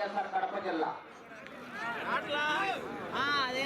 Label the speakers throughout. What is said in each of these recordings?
Speaker 1: వైఎస్ఆర్ కడప జిల్లా.
Speaker 2: అదే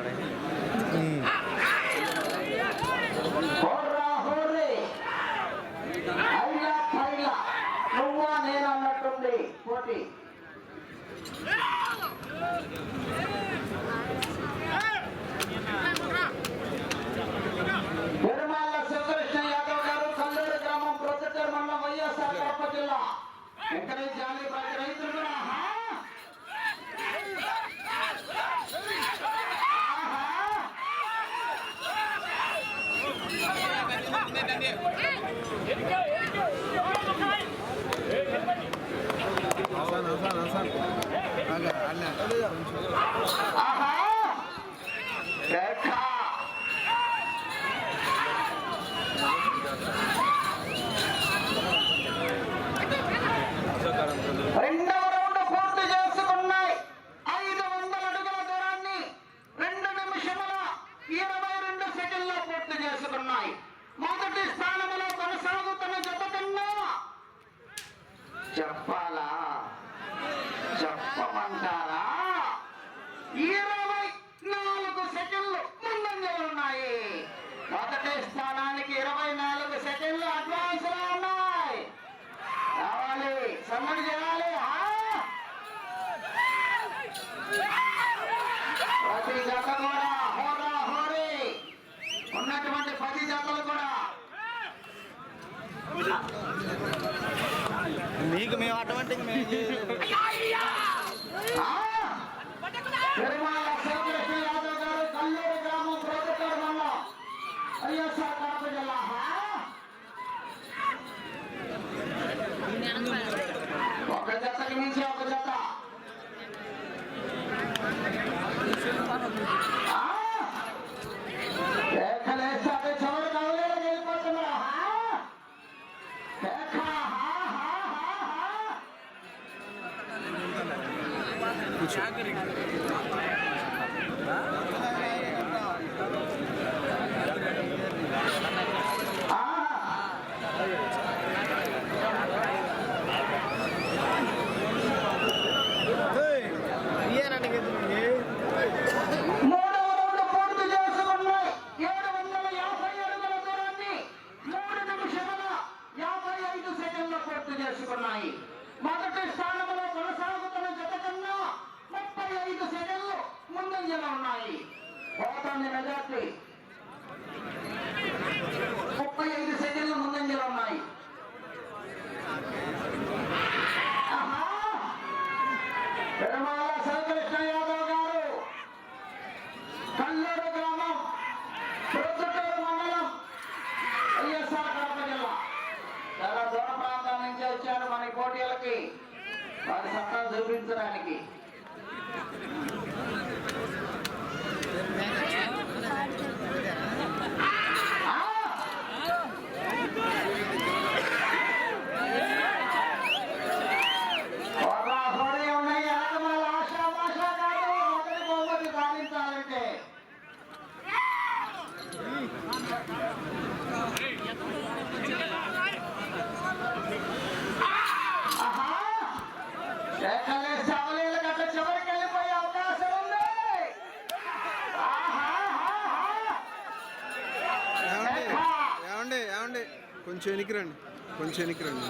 Speaker 1: আপনারা మొదటి స్థానంలో కొనసాగుతున్న జత చెప్పాలా?
Speaker 3: మీకు మేము ఆటోమేటిక్ మేము
Speaker 4: కొంచెం వెనక్కి రండి కొంచెం వెనక్కి రండి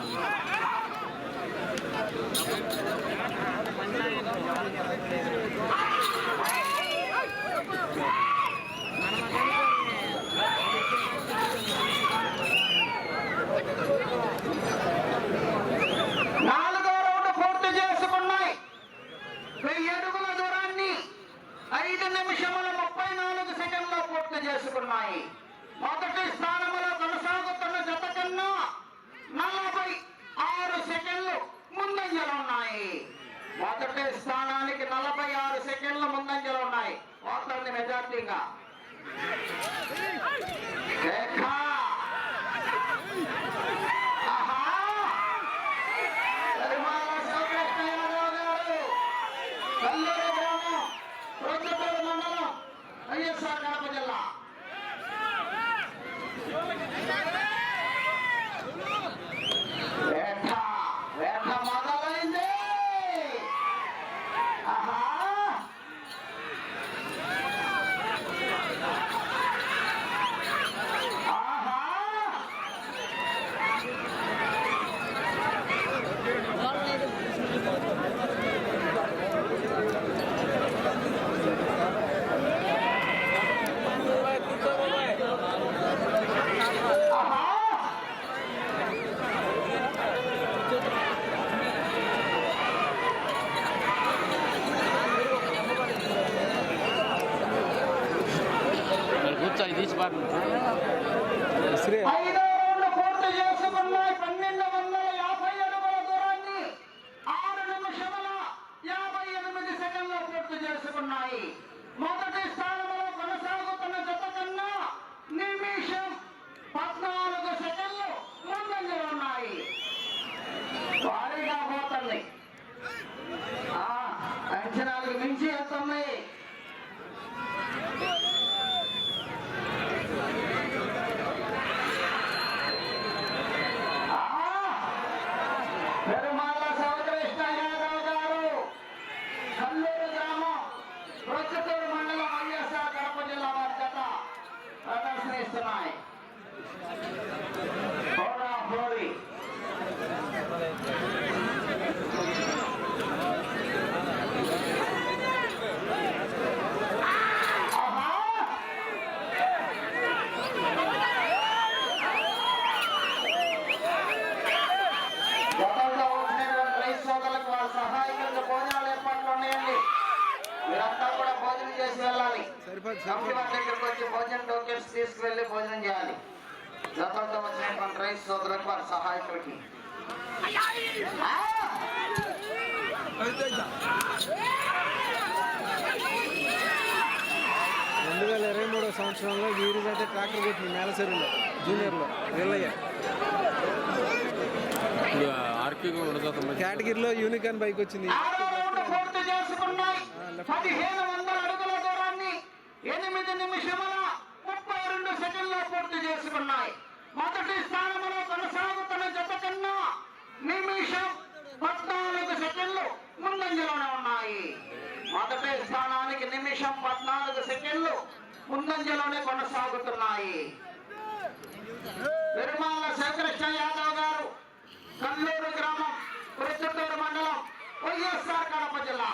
Speaker 1: నాలుగో రౌండ్ పూర్తి చేసుకున్నాయి. వెయ్యి అడుగుల దూరాన్ని ఐదు నిమిషముల ముప్పై నాలుగు సెకండ్లో పూర్తి చేసుకున్నాయి. మొదటి స్థానంలో కొనసాగు జత కన్నా నలభై ఆరు సెకండ్లు ముందంజలు ఉన్నాయి. మొదటి స్థానానికి నలభై ఆరు సెకండ్లు ముందంజలు ఉన్నాయి. పోతుంది మెజార్టీగా. రేఖ. ఆహా పరిమాణ శివకృష్ణ యాదవ్ గారు కల్లూరు గ్రామం ప్రొద్దుటూరు మండలం వైఎస్ఆర్ కడప జిల్లా వేట వేట మొదలైంది ఆహా ఆహా ఆహా
Speaker 3: మరి కూర్చొని తీసి పారు
Speaker 4: శ్రీ
Speaker 1: ఐదో రౌండ్ పూర్తి చేసుకున్నాయి పన్నెండు వందల యాభై అడుగుల దూరాన్ని ఆరు నిమిషముల యాభై ఎనిమిది సెకండ్లు పూర్తి చేసుకున్నాయి. మొదటి స్థానంలో కొనసాగుతున్న జత కన్నా నిమిషం పద్నాలుగు సెకండ్లు ముందంజలు ఉన్నాయి. భారీగా పోతుంది. ఆ, అంచనాలకు మించి వెళ్తున్నాయి పెరుమాళ్ళ శివకృష్ణ యాదవ్ గారు కల్లూరు గ్రామం ప్రొచ్చతూరు మండలం వైఎస్ఆర్ కడప జిల్లా వారి జత ప్రదర్శనిస్తున్నాయి హోరా హోరీ ఆహా గతంలో వచ్చినటువంటి రైతు సోదరులకు వారి సహాయకులకు భోజనాలు ఏర్పాట్లు ఉన్నాయండి మీరంతా కూడా భోజనం చేసి వెళ్ళాలి
Speaker 4: సరిపోదు
Speaker 1: కమిటీ
Speaker 4: సరిపోదు
Speaker 1: వారి దగ్గరకు వచ్చి భోజనం టోకెన్స్ భోజనం చేయాలి. గతంలో వచ్చినటువంటి రైతు సోదరులకు వారి సహాయకులకి ఆ!
Speaker 4: రెండు వేల ఇరవై మూడో సంవత్సరంలో వీరి అయితే ట్రాక్టర్ కొట్టింది మేలసెరులో జూనియర్లో
Speaker 3: కూడా
Speaker 4: కేటగిరీలో యూనికాన్ బైక్ వచ్చింది.
Speaker 1: ఆరో రౌండ్ పూర్తి చేసుకున్నాయి. పదిహేను వందల అడుగుల దూరాన్ని ఎనిమిది నిమిషముల రెండు పూర్తి చేసుకున్నాయి. మొదటి స్థానంలో కొనసాగుతున్న జత కన్నా నిమిషం పద్నాలుగు సెకండ్లు ముందంజలోనే ఉన్నాయి. మొదటి స్థానానికి నిమిషం పద్నాలుగు సెకండ్లు ముందంజలోనే కొనసాగుతున్నాయి. నిర్మాల శివకృష్ణ యాదవ్ గారు కల్లూరు గ్రామం ప్రస్తుతూరు మండలం వైఎస్ఆర్ కడప జిల్లా.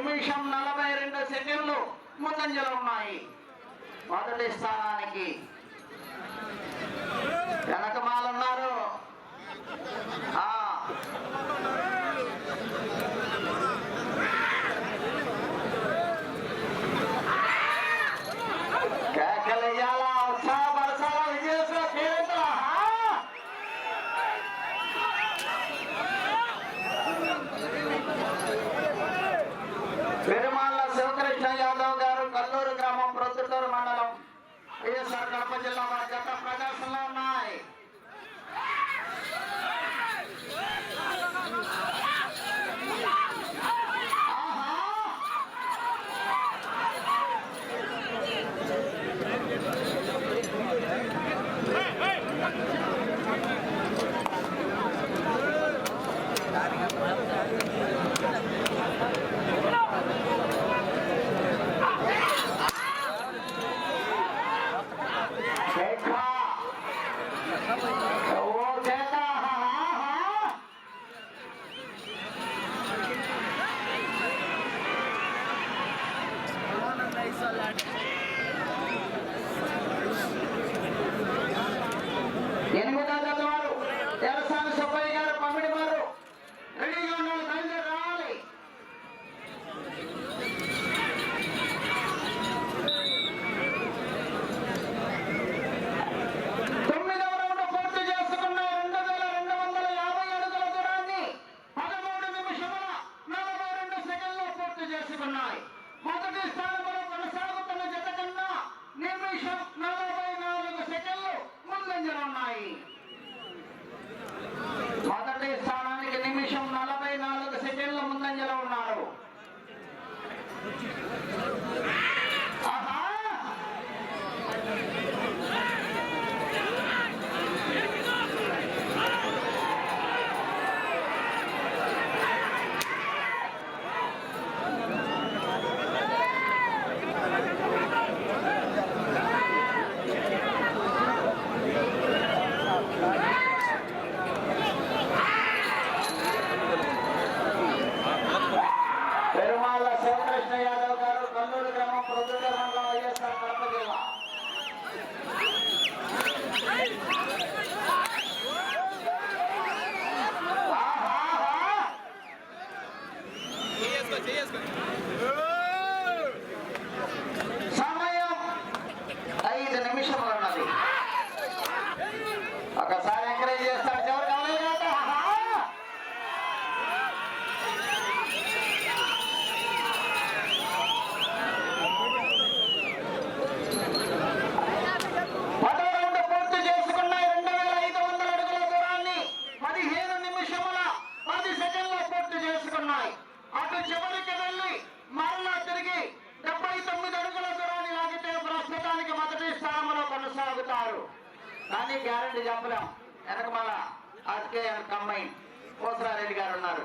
Speaker 1: నిమిషం నలభై రెండు సెకండ్లు ముందంజలు ఉన్నాయి. మొదటి స్థానానికి వెనకమాలన్నారు ఆ. มัน Halloween. ప్రజల వెనకమల ఆర్కేఎన్ ఆర్కే కంబైన్ కోసరారెడ్డి గారు ఉన్నారు.